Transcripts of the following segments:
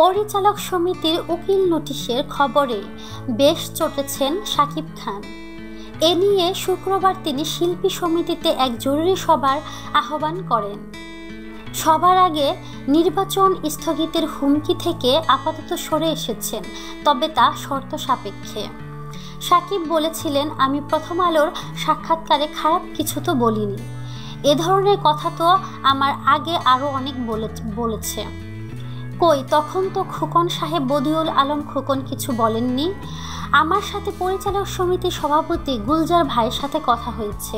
পরিচালক সমিতির উকিল নোটিশের খবরে বেশ চটেছেন শাকিব খান। এ নিয়ে শুক্রবার তিনি শিল্পী সমিতিতে এক জরুরি সভার আহ্বান করেন। সবার আগে নির্বাচন স্থগিতের হুমকি থেকে আপাতত সরে এসেছেন, তবে তা শর্ত সাপেক্ষে। সাকিব বলেছিলেন, আমি প্রথম আলোর সাক্ষাৎকারে খারাপ কিছু তো বলিনি। এ ধরনের কথা তো আমার আগে আরও অনেক বলেছে। কই, তখন তো খোকন সাহেব বদিউল আলম খোকন কিছু বলেননি। আমার সাথে পরিচালক সমিতির সভাপতি গুলজার ভাইয়ের সাথে কথা হয়েছে।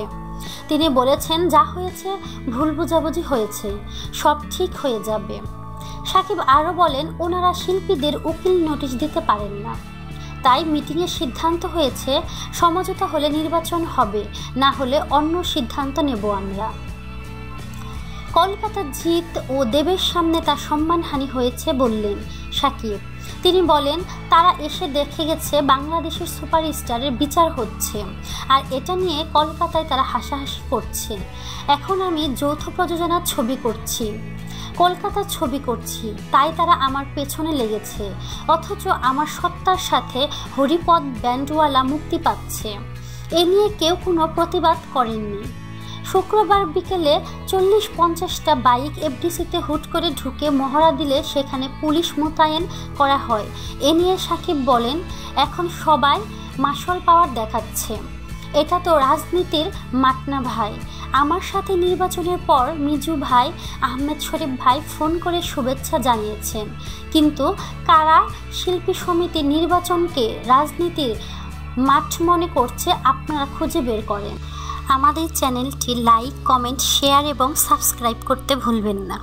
তিনি বলেছেন, যা হয়েছে, ভুল বোঝাবুঝি হয়েছে, সব ঠিক হয়ে যাবে। সাকিব আরও বলেন, ওনারা শিল্পীদের উকিল নোটিশ দিতে পারেন না। তাই মিটিংয়ের সিদ্ধান্ত হয়েছে, সমঝোতা হলে নির্বাচন হবে, না হলে অন্য সিদ্ধান্ত নেব আমরা। কলকাতার জিত ও দেবের সামনে তার সম্মানহানি হয়েছে বললেন সাকিব। তিনি বলেন, তারা এসে দেখে গেছে বাংলাদেশের সুপারস্টারের বিচার হচ্ছে আর এটা নিয়ে কলকাতায় তারা হাসাহাসি করছে। এখন আমি যৌথ প্রযোজনার ছবি করছি। কলকাতার ছবি করছি। তাই তারা আমার পেছনে লেগেছে। অথচ আমার সত্তার সাথে হরিপদ ব্যান্ডওয়ালা মুক্তি পাচ্ছে। এ নিয়ে কেউ কোনো প্রতিবাদ করেননি। শুক্রবার বিকেলে চল্লিশ পঞ্চাশটা বাইক এফডিসিতে হুট করে ঢুকে মহড়া দিলে সেখানে পুলিশ মোতায়েন করা হয়। এ নিয়ে সাকিব বলেন, এখন সবাই মাসল পাওয়ার দেখাচ্ছে। এটা তো রাজনীতির মাটনা ভাই। আমার সাথে নির্বাচনের পর মিজু ভাই, আহমেদ শরীফ ভাই ফোন করে শুভেচ্ছা জানিয়েছেন। কিন্তু কারা শিল্পী সমিতি নির্বাচনকে রাজনীতির মাঠ মনে করছে আপনারা খুঁজে বের করেন। আমাদের চ্যানেলটি লাইক কমেন্ট শেয়ার এবং সাবস্ক্রাইব করতে ভুলবেন না।